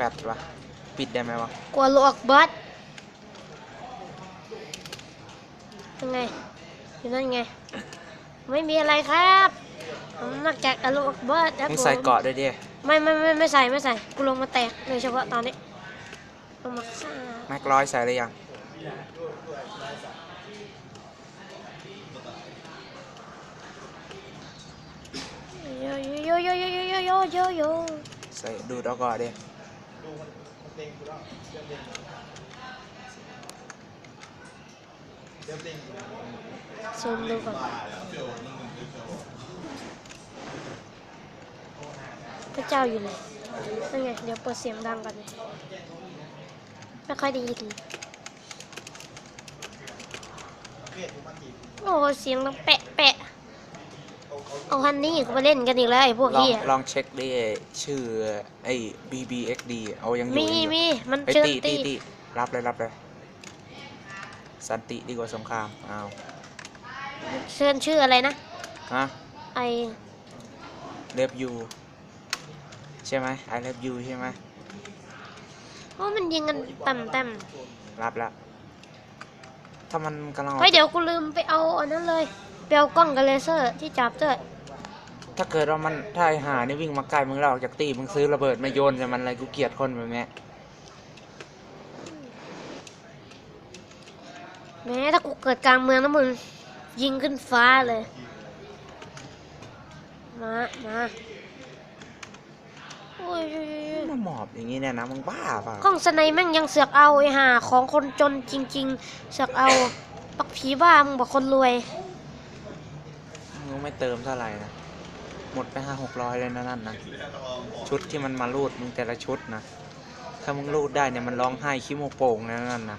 ฟดวะปิดได้ไหมวะกลัวลูกบัสยังไงอยู่นั่นไง ไม่มีอะไรครับผมนอกจากอลูกบัสครับมึงผมใส่เกาะด้วยดิไม่ไม่ไม่ไม่ใส่ไม่ใส่กูลงมาแตกโดยเฉพาะตอนนี้ลงมาฆ่าแม็กร้อยใส่หรือยังโยโยโยโยโยโยโยโยโยใส่ดูดเอา เกาะดิซูมดูก่อนพระเจ้าอยู่ไหนนั่นไงเดี๋ยวเปิดเสียงดังกันไม่ค่อยได้ยินโอ้เสียงดังแปะแปะ เอาฮันนี่ก็มาเล่นกันอีกแล้วไอ้พวกลองเฮียลองเช็คดิชื่อไอ้ BBXD เอายังอยู่มียังอยู่มีมันไอ้ยเชิญตีตีตีตีรับเลยรับเลยสันติดีกว่าสงครามอ้าวเชิญชื่ออะไรนะ ฮะไอเลฟยูใช่ไหม I love you ใช่ไหมโอ้มันยิงกันต่ำต่รับแล้วถ้ามันกำลังำออก เฮ้ยเดี๋ยวกูลืมไปเอาอันนั้นเลย ไปเอากล้องกับเลเซอร์ที่จับด้วยถ้าเกิดว่ามันถ้าไอ้หานี่วิ่งมาใกล้มึงแล้วออกจากตีมึงซื้อระเบิดมาโยนใส่มันอะไรกูเกลียดคนแบบเนี้ยแม้ถ้ากูเกิดกลางเมืองนะมึงยิงขึ้นฟ้าเลย มามาโอ้ยมาหมอบอย่างงี้เนี่ยนะมึงบ้าเปล่ากล้องสไนแม่งยังเสือกเอาไอ้ห่าของคนจนจริง ๆ เสือกเอา ปักผีบ้ามึงบอกคนรวยมึง ไม่เติมเท่าไหร่นะ หมดไปห้าหกร้อยเลยนะนั่นนะ ชุดที่มันมารูดมึงแต่ละชุดนะ ถ้ามึงรูดได้เนี่ยมันร้องไห้ขี้โมกโป่งนะนั่นนะ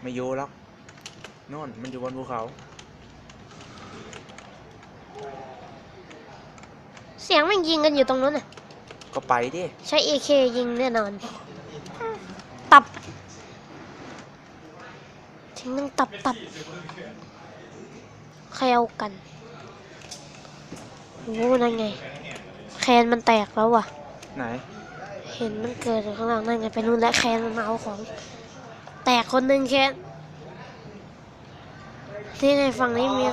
ไม่อยู่แล้วนู่นมันอยู่บนภูเขา เสียงแม่งยิงกันอยู่ตรงนู้นน่ะ ก็ไปดิ ใช้ AK ยิงแน่นอน ตับ ทิ้งนั่งตับตับใครเอากันโอ้นั่นไง แคนมันแตกแล้วว่ะ ไหน เห็นมันเกิดอยู่ข้างหลังนั่นไงไปนู่นแล้วแคนมันมาเอาของ แตกคนหนึ่งแคนนี่ไงฝั่งนี้มี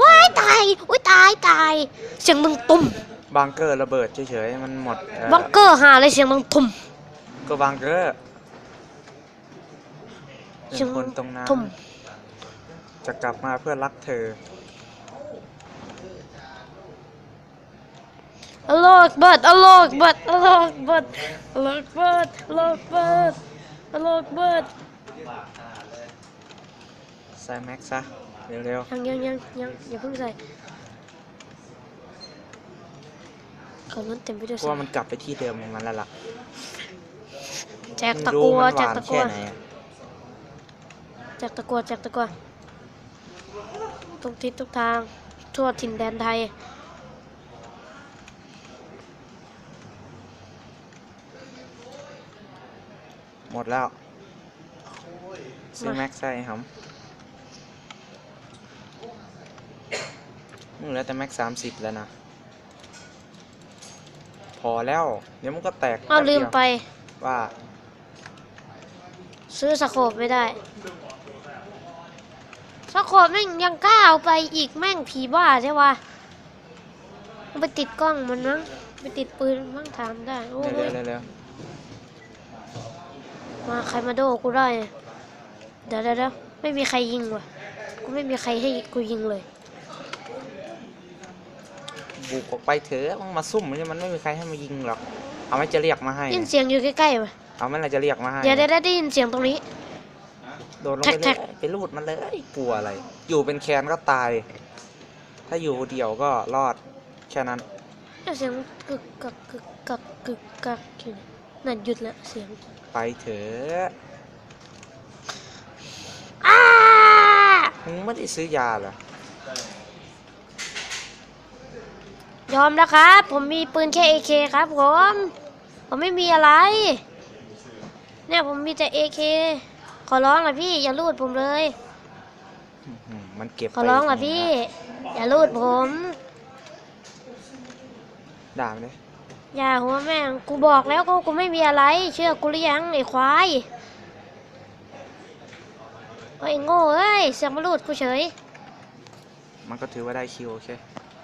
ว้ายตายอุ้ยตายตายเสียงมึงตุ่มบังเกอร์ระเบิดเฉยๆ มันหมดเอ่อบังเกอร์หาอะไรเสียงมึงตุ่มก็บังเกอร์ หเสียนึ่งงคนตรงนั้นตุ่มจะกลับมาเพื่อรักเธอ อโลกเบิดอโลกเบิดอโลกเบิดอโลกเบิดอโลกเบิดอโลกเบิดใส่แม็กซะเร็วยังยังยังยังอย่าเพิ่งใส่เขาล้นเต็มไปด้วยๆเพราะว่ามันกลับไปที่เดิมของมันแล้วล่ะแจกมึงตะดูกัวมันหแจกวานตะกัแค่วไหน อะแจกตะกัวแจกตะกัวทุกทิศทุกทาง ทั่วถิ่นแดนไทย หมดแล้วซื้อมาแม็กใส่ครับมึงเหลือแต่แม็กสามสิบแล้วนะ พอแล้ว เดี๋ยวมันก็แตกเอาแป๊บลืมดียวไปว่า ซื้อสโคปไม่ได้ สโคปแม่งยังกล้าเอาไปอีกแม่งผีบ้าใช่ปะเอาไปติดกล้องมันมั้งไปติดปืนมั้งถามได้โอ้เร็วยเร็วเร็วมาใครมาโดกูได้เนี่ยเดี๋ยวเดี๋ยวเดี๋ยวไม่มีใครยิงว่ะกูไม่มีใครให้กูยิงเลย บุกออกไปเถอะมึงมาซุ่มมันมันไม่มีใครให้มายิงหรอก เอาไหม่จะเรียกมาให้ได้ยินเสียงอยู่ใกล้ๆว่ะเอาไหม่เราจะเรียกมาให้ เดี๋ยวเดี๋ยวได้ยินเสียงตรงนี้ โดนลงแท็ไปกเลแท็ยกไปรูดมันเลยกลัวอะไร อยู่เป็นแคนก็ตาย ถ้าอยู่เดี่ยวก็รอดแค่นั้นได้เสียงกึกกักกึกกักกึกกักอยู่นั่นหยุดละเสียง ไปเถอะอ้ามึงไม่ได้ซื้อยาเหรอยอมแล้วครับ ผมมีปืนแค่ AK ครับผม ผมไม่มีอะไร เนี่ยผมมีแต่ AK ขอร้องละพี่อย่าลูดผมเลยอื้อหือมันเก็บขอร้องไปละพี่ อย่าลูดผม ด่ามันดิอย่าหัวแม่งกูบอกแล้วก็กูไม่มีอะไร เชื่อกูหรือยังไอ้ควายไอ้โง่เอ้ยเสียงมาลูดกูเฉย มันก็ถือว่าได้คิวโอเค